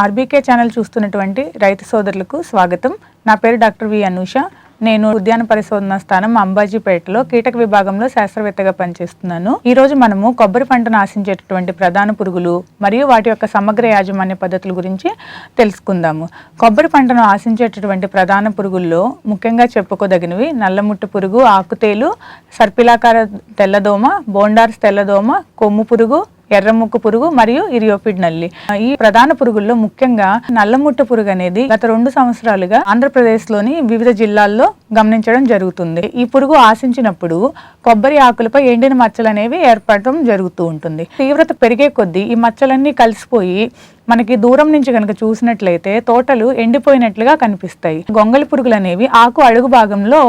RBK channel చూస్తున్నటువంటి రైతు సోదరులకు స్వాగతం. నా పేరు డాక్టర్ వి అనూష. నేను ఉద్యాన పరిశోధన స్థానం అంబాజీపేటలో కీటక విభాగంలో శాస్త్రవేత్తగా పనిచేస్తున్నాను. ఈ రోజు మనము కొబ్బరి పంటను ఆశించేటటువంటి ప్రధాన పురుగులు మరియు వాటి యొక్క సమగ్ర యాజమాన్య పద్ధతుల గురించి తెలుసుకుందాము. కొబ్బరి పంటను ఆశించేటటువంటి ప్రధాన పురుగుల్లో ముఖ్యంగా చెప్పుకోదగినవి నల్లముట్టు పురుగు ఆకుతేలు సర్పిలాకార తెల్లదోమ బోండార్స్ తెల్లదోమ కొమ్ము పురుగు ఎర్రముక్కు పురుగు మరియు ఇరియోపిడ్ నల్లి. ఈ ప్రధాన పురుగుల్లో ముఖ్యంగా నల్లముట్ట పురుగు అనేది గత రెండు సంవత్సరాలుగా ఆంధ్రప్రదేశ్లోని వివిధ జిల్లాల్లో గమనించడం జరుగుతుంది. ఈ పురుగు ఆశించినప్పుడు కొబ్బరి ఆకులపై ఎండిన మచ్చలు అనేవి ఏర్పడటం జరుగుతూ ఉంటుంది. తీవ్రత పెరిగే కొద్దీ ఈ మచ్చలన్నీ కలిసిపోయి మనకి దూరం నుంచి కనుక చూసినట్లయితే తోటలు ఎండిపోయినట్లుగా కనిపిస్తాయి. గొంగళి పురుగులు అనేవి ఆకు అడుగు భాగంలో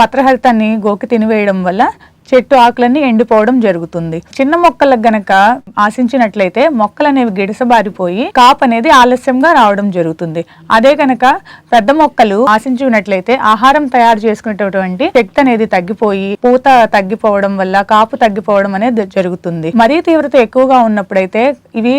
పత్రహరితాన్ని గోకి తినివేయడం వల్ల చెట్టు ఆకులన్నీ ఎండిపోవడం జరుగుతుంది. చిన్న మొక్కలకు గనక ఆశించినట్లయితే మొక్కలు అనేవి గిడసబారిపోయి కాపు అనేది ఆలస్యంగా రావడం జరుగుతుంది. అదే గనక పెద్ద మొక్కలు ఆశించినట్లయితే ఆహారం తయారు చేసుకునేటటువంటి శక్తి అనేది తగ్గిపోయి పూత తగ్గిపోవడం వల్ల కాపు తగ్గిపోవడం అనేది జరుగుతుంది. మరీ తీవ్రత ఎక్కువగా ఉన్నప్పుడైతే ఇవి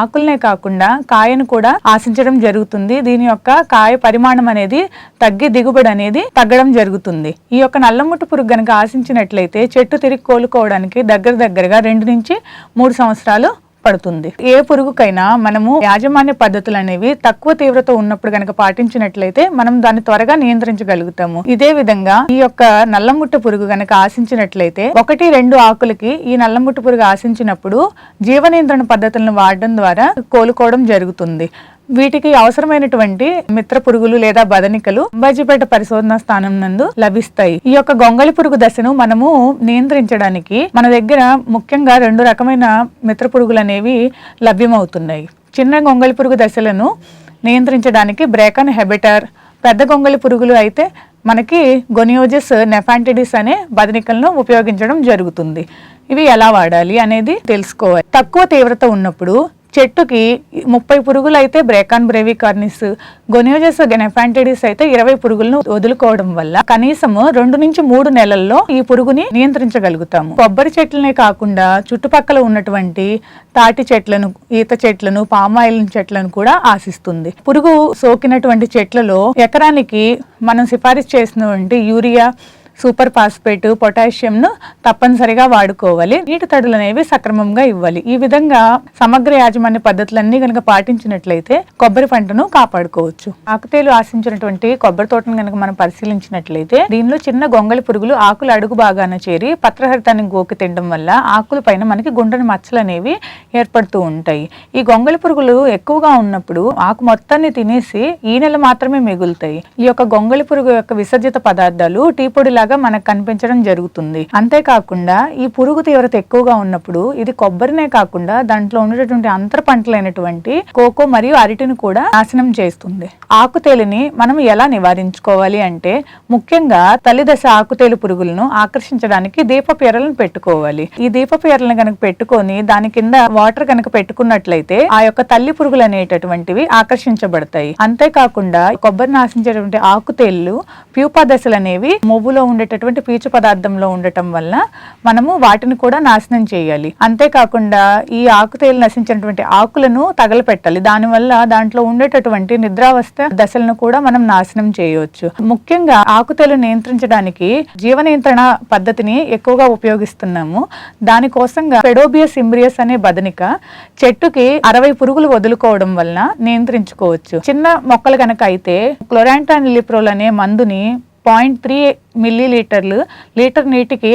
ఆకులనే కాకుండా కాయను కూడా ఆశించడం జరుగుతుంది. దీని యొక్క కాయ పరిమాణం అనేది తగ్గి దిగుబడి అనేది తగ్గడం జరుగుతుంది. ఈ యొక్క నల్లముట్టు పురుగు గనక ఆశించినట్లయితే చెట్టు తిరిగి కోలుకోవడానికి దగ్గర దగ్గరగా రెండు నుంచి మూడు సంవత్సరాలు పడుతుంది. ఏ పురుగుకైనా మనము యాజమాన్య పద్ధతులు అనేవి తక్కువ తీవ్రత ఉన్నప్పుడు కనుక పాటించినట్లయితే మనం దాన్ని త్వరగా నియంత్రించగలుగుతాము. ఇదే విధంగా ఈ యొక్క నల్లముట్ట పురుగు కనుక ఆశించినట్లయితే ఒకటి రెండు ఆకులకి ఈ నల్లముట్ట పురుగు ఆశించినప్పుడు జీవ నియంత్రణ పద్ధతులను వాడడం ద్వారా కోలుకోవడం జరుగుతుంది. వీటికి అవసరమైనటువంటి మిత్ర పురుగులు లేదా బదనికలు అంబాజీపేట పరిశోధన స్థానం నందు లభిస్తాయి. ఈ యొక్క గొంగళి పురుగు దశను మనము నియంత్రించడానికి మన దగ్గర ముఖ్యంగా రెండు రకమైన మిత్ర పురుగులు అనేవి లభ్యమవుతున్నాయి. చిన్న గొంగళి పురుగు దశలను నియంత్రించడానికి బ్రేకన్ హెబిటర్ పెద్ద గొంగళి పురుగులు అయితే మనకి గొనియోజెస్ నెఫాంటిడిస్ అనే బదనికలను ఉపయోగించడం జరుగుతుంది. ఇవి ఎలా వాడాలి అనేది తెలుసుకోవాలి. తక్కువ తీవ్రత ఉన్నప్పుడు చెట్టుకి ముప్పై పురుగులు అయితే బ్రేకాన్ బ్రేవికార్నిస్ గొనియోజెస్ గెనెఫాంటిడిస్ అయితే ఇరవై పురుగులను వదులుకోవడం వల్ల కనీసము రెండు నుంచి మూడు నెలల్లో ఈ పురుగుని నియంత్రించగలుగుతాము. కొబ్బరి చెట్లనే కాకుండా చుట్టుపక్కల ఉన్నటువంటి తాటి చెట్లను ఈత చెట్లను పామాయిల్ చెట్లను కూడా ఆశిస్తుంది. పురుగు సోకినటువంటి చెట్లలో ఎకరానికి మనం సిఫారిసు చేసినటువంటి యూరియా సూపర్ ఫాస్ఫేట్ పొటాషియంను తప్పనిసరిగా వాడుకోవాలి. నీటి తడులు అనేవి సక్రమంగా ఇవ్వాలి. ఈ విధంగా సమగ్ర యాజమాన్య పద్ధతులన్నీ కనుక పాటించినట్లయితే కొబ్బరి పంటను కాపాడుకోవచ్చు. ఆకుతేలు ఆశించినటువంటి కొబ్బరి తోటను కనుక మనం పరిశీలించినట్లయితే దీనిలో చిన్న గొంగళి పురుగులు ఆకులు అడుగు భాగాన చేరి పత్రహరితాన్ని గోకి తినడం వల్ల ఆకుల పైన మనకి గుండ్రని మచ్చలు అనేవి ఏర్పడుతూ ఉంటాయి. ఈ గొంగళి పురుగులు ఎక్కువగా ఉన్నప్పుడు ఆకు మొత్తాన్ని తినేసి ఈ నెల మాత్రమే మిగులుతాయి. ఈ యొక్క గొంగళి పురుగు యొక్క విసర్జిత పదార్థాలు టీ పొడి లాగా మనకు కనిపించడం జరుగుతుంది. అంతేకాకుండా ఈ పురుగు తీవ్రత ఎక్కువగా ఉన్నప్పుడు ఇది కొబ్బరినే కాకుండా దాంట్లో ఉండేటువంటి అంతర పంటలైనటువంటి కోకో మరియు అరటిని కూడా నాశనం చేస్తుంది. ఆకుతేలిని మనం ఎలా నివారించుకోవాలి అంటే ముఖ్యంగా తల్లిదశ ఆకుతేలు పురుగులను ఆకర్షించడానికి దీపపు ఎరలను పెట్టుకోవాలి. ఈ దీపపు ఎరలను కనుక పెట్టుకొని దాని కింద వాటర్ కనుక పెట్టుకున్నట్లయితే ఆ యొక్క తల్లి పురుగులు అనేటటువంటివి ఆకర్షించబడతాయి. అంతేకాకుండా కొబ్బరిని ఆశించేటువంటి ఆకుతేళ్ళు ప్యూపా దశలు అనేవి మొవ్వులో ఉండేటటువంటి పీచు పదార్థంలో ఉండటం వల్ల మనము వాటిని కూడా నాశనం చేయాలి. అంతేకాకుండా ఈ ఆకుతేలు నశించినటువంటి ఆకులను తగలపెట్టాలి. దానివల్ల దాంట్లో ఉండేటటువంటి నిద్రావస్థ దశలను కూడా మనం నాశనం చేయవచ్చు. ముఖ్యంగా ఆకుతేలు నియంత్రించడానికి జీవ నియంత్రణ పద్ధతిని ఎక్కువగా ఉపయోగిస్తున్నాము. దానికోసంగా ఫెడోబియస్ ఇంబ్రియస్ అనే బదనిక చెట్టుకి అరవై పురుగులు వదులుకోవడం వలన నియంత్రించుకోవచ్చు. చిన్న మొక్కలు కనుక అయితే క్లోరాంటాన్లిప్రోల్ అనే మందుని పాయింట్ త్రీ మిల్లీ లీటర్లు లీటర్ నీటికి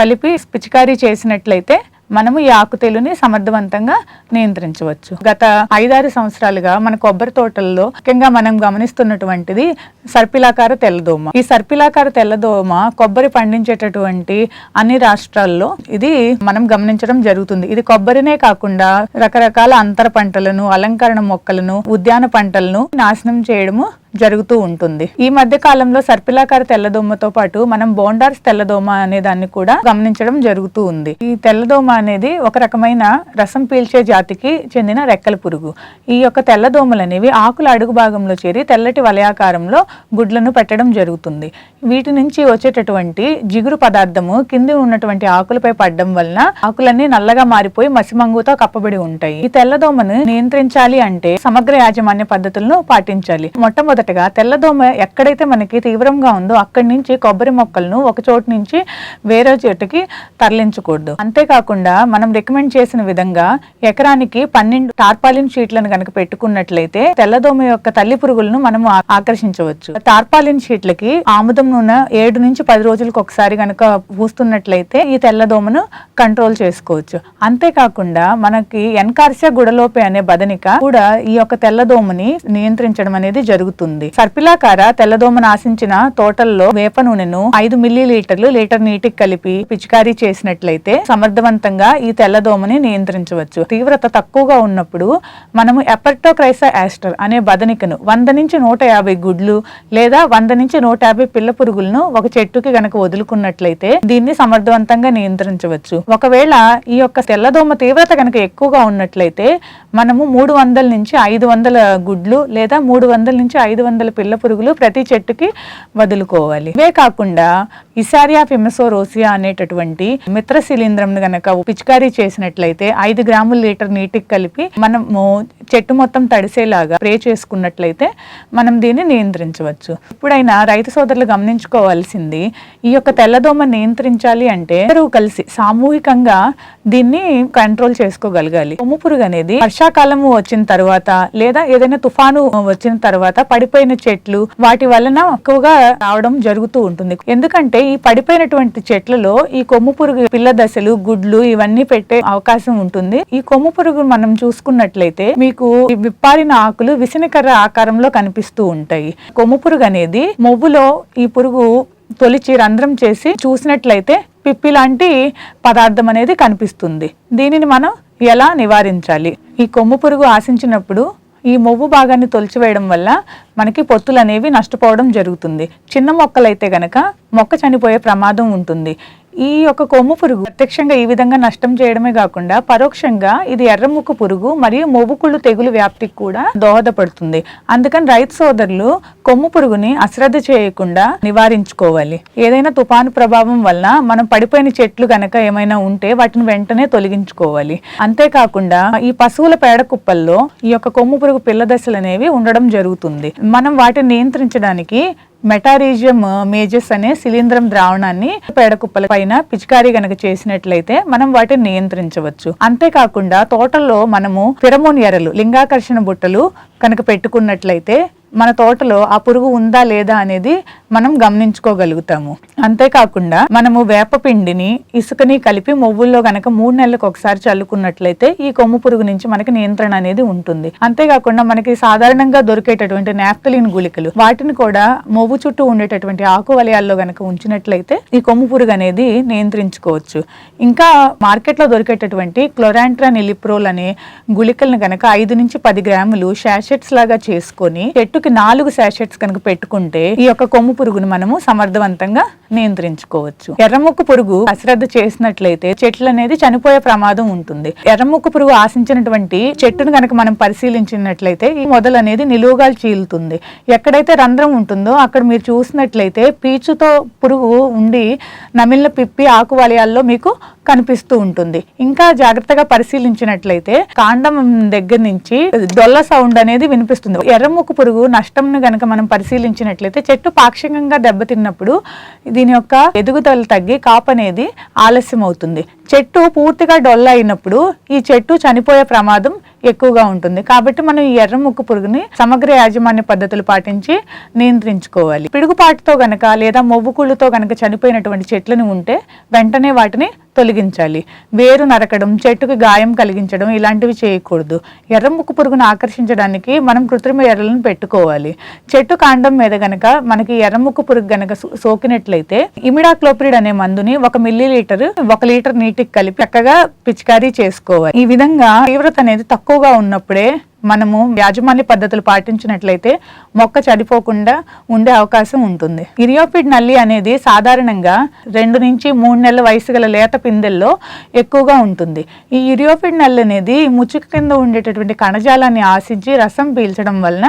కలిపి పిచికారీ చేసినట్లయితే మనము ఈ ఆకుతేలుని సమర్థవంతంగా నియంత్రించవచ్చు. గత ఐదారు సంవత్సరాలుగా మన కొబ్బరి తోటల్లో ముఖ్యంగా మనం గమనిస్తున్నటువంటిది సర్పిలాకార తెల్లదోమ. ఈ సర్పిలాకార తెల్లదోమ కొబ్బరి పండించేటటువంటి అన్ని రాష్ట్రాల్లో ఇది మనం గమనించడం జరుగుతుంది. ఇది కొబ్బరినే కాకుండా రకరకాల అంతర పంటలను అలంకరణ మొక్కలను ఉద్యాన పంటలను నాశనం చేయడము జరుగుతూ ఉంటుంది. ఈ మధ్య కాలంలో సర్పిలాకార తెల్లదోమతో పాటు మనం బోండార్స్ తెల్లదోమ అనే దాన్ని కూడా గమనించడం జరుగుతూ ఉంది. ఈ తెల్లదోమ అనేది ఒక రకమైన రసం పీల్చే జాతికి చెందిన రెక్కల పురుగు. ఈ యొక్క తెల్లదోమలు అనేవి ఆకుల అడుగు భాగంలో చేరి తెల్లటి వలయాకారంలో గుడ్లను పెట్టడం జరుగుతుంది. వీటి నుంచి వచ్చేటటువంటి జిగురు పదార్థము కింది ఉన్నటువంటి ఆకులపై పడడం వలన ఆకులన్నీ నల్లగా మారిపోయి మసిమంగుతో కప్పబడి ఉంటాయి. ఈ తెల్లదోమను నియంత్రించాలి అంటే సమగ్ర యాజమాన్య పద్ధతులను పాటించాలి. మొట్టమొదటగా తెల్లదోమ ఎక్కడైతే మనకి తీవ్రంగా ఉందో అక్కడి నుంచి కొబ్బరి మొక్కలను ఒక చోటు నుంచి వేరే చెట్టుకి తరలించకూడదు. అంతేకాకుండా మనం రికమెండ్ చేసిన విధంగా ఎకరానికి పన్నెండు టార్పాలిన్ షీట్లను కనుక పెట్టుకున్నట్లయితే తెల్లదోమ యొక్క తల్లి పురుగులను మనం ఆకర్షించవచ్చు. టార్పాలిన్ షీట్లకి ఆముదం నూనె ఏడు నుంచి పది రోజులకు ఒకసారి కనుక పూస్తున్నట్లయితే ఈ తెల్లదోమను కంట్రోల్ చేసుకోవచ్చు. అంతేకాకుండా మనకి ఎన్కార్సియా గుడలోపే అనే బదనిక కూడా ఈ యొక్క తెల్లదోమని నియంత్రించడం అనేది జరుగుతుంది. సర్పిలాకార తెల్లదోమ ఆశించిన తోటల్లో వేప నూనెను ఐదు మిల్లీ లీటర్లు లీటర్ నీటికి కలిపి పిచికారీ చేసినట్లయితే సమర్థవంతంగా ఈ తెల్లదోమని నియంత్రించవచ్చు. తీవ్రత తక్కువగా ఉన్నప్పుడు మనము ఎపర్టోక్రైసా యాస్టర్ అనే బదనికను వంద నుంచి నూట యాభై గుడ్లు లేదా వంద నుంచి నూట యాభై పిల్ల పురుగులను ఒక చెట్టుకి గనక వదులుకున్నట్లయితే దీన్ని సమర్థవంతంగా నియంత్రించవచ్చు. ఒకవేళ ఈ యొక్క తెల్లదోమ తీవ్రత కనుక ఎక్కువగా ఉన్నట్లయితే మనము మూడు వందల నుంచి ఐదు వందల గుడ్లు లేదా మూడు వందల నుంచి ఐదు వందల పిల్ల పురుగులు ప్రతి చెట్టుకి వదులుకోవాలి. ఇవే కాకుండా ఇసారియా ఫిమసోరోసియా అనేటటువంటి మిత్ర శిలీంద్రం గనక పిచికారీ చేసినట్లయితే ఐదు గ్రాముల లీటర్ నీటికి కలిపి మనము చెట్టు మొత్తం తడిసేలాగా స్ప్రే చేసుకున్నట్లయితే మనం దీన్ని నియంత్రించవచ్చు. ఇప్పుడైనా రైతు సోదరులు గమనించుకోవాల్సింది ఈ యొక్క తెల్లదోమ నియంత్రించాలి అంటే అందరూ కలిసి సామూహికంగా దీన్ని కంట్రోల్ చేసుకోగలగాలి. కొమ్ము పురుగు అనేది వర్షాకాలము వచ్చిన తర్వాత లేదా ఏదైనా తుఫాను వచ్చిన తర్వాత పడిపోయిన చెట్లు వాటి వలన ఎక్కువగా రావడం జరుగుతూ ఉంటుంది. ఎందుకంటే ఈ పడిపోయినటువంటి చెట్లలో ఈ కొమ్ము పురుగు పిల్ల దశలు గుడ్లు ఇవన్నీ పెట్టే అవకాశం ఉంటుంది. ఈ కొమ్ము పురుగు మనం చూసుకున్నట్లయితే మీకు విప్పారిన ఆకులు విసనకర్ర ఆకారంలో కనిపిస్తూ ఉంటాయి. కొమ్ము పురుగు అనేది మొవ్వులో ఈ పురుగు తొలిచి రంధ్రం చేసి చూసినట్లయితే పిప్పి లాంటి పదార్థం అనేది కనిపిస్తుంది. దీనిని మనం ఎలా నివారించాలి? ఈ కొమ్ము పురుగు ఆశించినప్పుడు ఈ మొవ్వు భాగాన్ని తొలిచివేయడం వల్ల మనకి పొత్తులు అనేవి నష్టపోవడం జరుగుతుంది. చిన్న మొక్కలైతే గనక మొక్క చనిపోయే ప్రమాదం ఉంటుంది. ఈ యొక్క కొమ్ము పురుగు ప్రత్యక్షంగా ఈ విధంగా నష్టం చేయడమే కాకుండా పరోక్షంగా ఇది ఎర్రముక్కు పురుగు మరియు మొవ్వుకుళ్ళు తెగులు వ్యాప్తికి కూడా దోహదపడుతుంది. అందుకని రైతు సోదరులు కొమ్ము పురుగుని అశ్రద్ధ చేయకుండా నివారించుకోవాలి. ఏదైనా తుఫాను ప్రభావం వలన మనం పడిపోయిన చెట్లు కనుక ఏమైనా ఉంటే వాటిని వెంటనే తొలగించుకోవాలి. అంతేకాకుండా ఈ పశువుల పేడ కుప్పల్లో ఈ యొక్క కొమ్ము పురుగు పిల్ల దశలు అనేవి ఉండడం జరుగుతుంది. మనం వాటిని నియంత్రించడానికి మెటారీజియం మేజెస్ అనే శిలీంద్రం ద్రావణాన్ని పేడ కుప్పల పైన పిచికారీ గనక చేసినట్లయితే మనం వాటిని నియంత్రించవచ్చు. అంతేకాకుండా తోటల్లో మనము ఫిరమోన్ ఎరలు లింగాకర్షణ బుట్టలు కనుక పెట్టుకున్నట్లయితే మన తోటలో ఆ పురుగు ఉందా లేదా అనేది మనం గమనించుకోగలుగుతాము. అంతేకాకుండా మనము వేపపిండిని ఇసుకని కలిపి మొవ్వుల్లో గనక మూడు నెలలకు ఒకసారి చల్లుకున్నట్లయితే ఈ కొమ్ము పురుగు నుంచి మనకి నియంత్రణ అనేది ఉంటుంది. అంతేకాకుండా మనకి సాధారణంగా దొరికేటటువంటి నాప్తలిన్ గుళికలు వాటిని కూడా మొవ్వు చుట్టూ ఉండేటటువంటి ఆకు వలయాల్లో గనక ఉంచినట్లయితే ఈ కొమ్ము పురుగు అనేది నియంత్రించుకోవచ్చు. ఇంకా మార్కెట్లో దొరికేటటువంటి క్లోరాంట్రా నిలిప్రోల్ అనే గుళికలను గనక ఐదు నుంచి పది గ్రాములు శాషెట్స్ లాగా చేసుకొని చెట్టుకి నాలుగు శాషెట్స్ కనుక పెట్టుకుంటే ఈ యొక్క కొమ్ము పురుగును మనము సమర్థవంతంగా నియంత్రించుకోవచ్చు. ఎర్రముక్కు పురుగు అశ్రద్ధ చేసినట్లయితే చెట్లు అనేది చనిపోయే ప్రమాదం ఉంటుంది. ఎర్రముక్కు పురుగు ఆశించినటువంటి చెట్టును కనుక మనం పరిశీలించినట్లయితే ఈ మొదలు అనేది నిలువుగా చీలుతుంది. ఎక్కడైతే రంధ్రం ఉంటుందో అక్కడ మీరు చూసినట్లయితే పీచుతో పురుగు ఉండి నమిలిన పిప్పి ఆకు వలయాల్లో మీకు కనిపిస్తూ ఉంటుంది. ఇంకా జాగ్రత్తగా పరిశీలించినట్లయితే కాండం దగ్గర నుంచి డొల్ల సౌండ్ అనేది వినిపిస్తుంది. ఎర్రముక్కు పురుగు నష్టం గనక మనం పరిశీలించినట్లయితే చెట్టు పాక్షికంగా దెబ్బతిన్నప్పుడు దీని యొక్క ఎదుగుదల తగ్గి కాపు అనేది ఆలస్యం అవుతుంది. చెట్టు పూర్తిగా డొల్ల అయినప్పుడు ఈ చెట్టు చనిపోయే ప్రమాదం ఎక్కువగా ఉంటుంది. కాబట్టి మనం ఈ ఎర్ర ముక్కు పురుగుని సమగ్ర యాజమాన్య పద్ధతులు పాటించి నియంత్రించుకోవాలి. పిడుగుపాటుతో గనక లేదా మొవ్వుకుళ్ళుతో గనక చనిపోయినటువంటి చెట్లను ఉంటే వెంటనే వాటిని తొలగి తొలగించాలి వేరు నరకడం చెట్టుకు గాయం కలిగించడం ఇలాంటివి చేయకూడదు. ఎర్ర ముక్కు పురుగును ఆకర్షించడానికి మనం కృత్రిమ ఎర్రలను పెట్టుకోవాలి. చెట్టు కాండం మీద గనక మనకి ఎర్ర ముక్కు పురుగు గనక సోకినట్లయితే ఇమిడాక్లోప్రిడ్ అనే మందుని ఒక మిల్లీ లీటర్ ఒక లీటర్ నీటికి కలిపి చక్కగా పిచికారీ చేసుకోవాలి. ఈ విధంగా తీవ్రత అనేది తక్కువగా ఉన్నప్పుడే మనము యాజమాన్య పద్ధతులు పాటించినట్లయితే మొక్క చనిపోకుండా ఉండే అవకాశం ఉంటుంది. ఇరియోపిడ్ నల్లి అనేది సాధారణంగా రెండు నుంచి మూడు నెలల వయసు గల లేత పిందెల్లో ఎక్కువగా ఉంటుంది. ఈ ఇరియోపిడ్ నల్లి అనేది ముచ్చుక కింద ఉండేటటువంటి కణజాలాన్ని ఆశించి రసం పీల్చడం వలన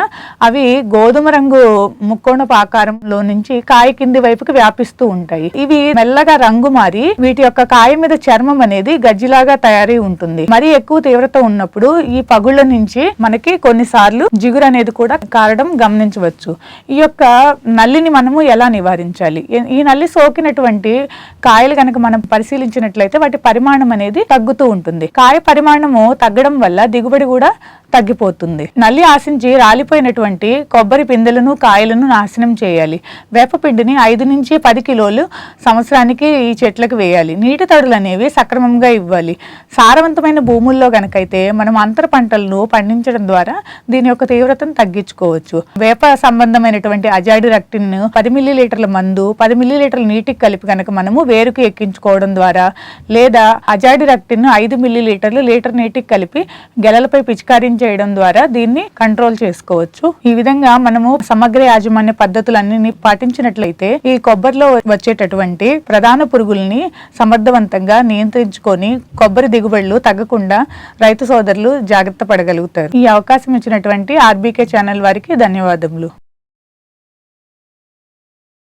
అవి గోధుమ రంగు ముక్కోణపు ఆకారంలో నుంచి కాయ కింది వైపుకి వ్యాపిస్తూ ఉంటాయి. ఇవి మెల్లగా రంగు మారి వీటి యొక్క కాయ మీద చర్మం అనేది గజ్జిలాగా తయారై ఉంటుంది. మరి ఎక్కువ తీవ్రత ఉన్నప్పుడు ఈ పగుళ్ళ నుంచి మనకి కొన్నిసార్లు జిగురు అనేది కూడా కారడం గమనించవచ్చు. ఈ యొక్క నల్లిని మనము ఎలా నివారించాలి? ఈ- నల్లి సోకినటువంటి కాయలు కనుక మనం పరిశీలించినట్లయితే వాటి పరిమాణం అనేది తగ్గుతూ ఉంటుంది. కాయ పరిమాణము తగ్గడం వల్ల దిగుబడి కూడా తగ్గిపోతుంది. నల్లి ఆశించి రాలిపోయినటువంటి కొబ్బరి పిందెలను కాయలను నాశనం చేయాలి. వేపపిండిని ఐదు నుంచి పది కిలోలు సంవత్సరానికి ఈ చెట్లకు వేయాలి. నీటి తడులు అనేవి సక్రమంగా ఇవ్వాలి. సారవంతమైన భూముల్లో గనకైతే మనం అంతర పంటలను పండించడం ద్వారా దీని యొక్క తీవ్రతను తగ్గించుకోవచ్చు. వేప సంబంధమైనటువంటి అజాడి రక్టిన్ పది మిల్లీ లీటర్ల మందు పది మిల్లీలీటర్ల నీటికి కలిపి కనుక మనము వేరుకు ఎక్కించుకోవడం ద్వారా లేదా అజాడి రక్టిన్ ఐదు మిల్లీ లీటర్లు లీటర్ నీటికి కలిపి గెలలపై పిచికారీ చేయడం ద్వారా దీన్ని కంట్రోల్ చేసుకోవచ్చు. ఈ విధంగా మనము సమగ్ర యాజమాన్య పద్ధతులన్నీ పాటించినట్లయితే ఈ కొబ్బరిలో వచ్చేటటువంటి ప్రధాన పురుగుల్ని సమర్థవంతంగా నియంత్రించుకొని కొబ్బరి దిగుబడులు తగ్గకుండా రైతు సోదరులు జాగ్రత్త పడగలుగుతారు. ఈ అవకాశం ఇచ్చినటువంటి ఆర్బీకే ఛానల్ వారికి ధన్యవాదములు.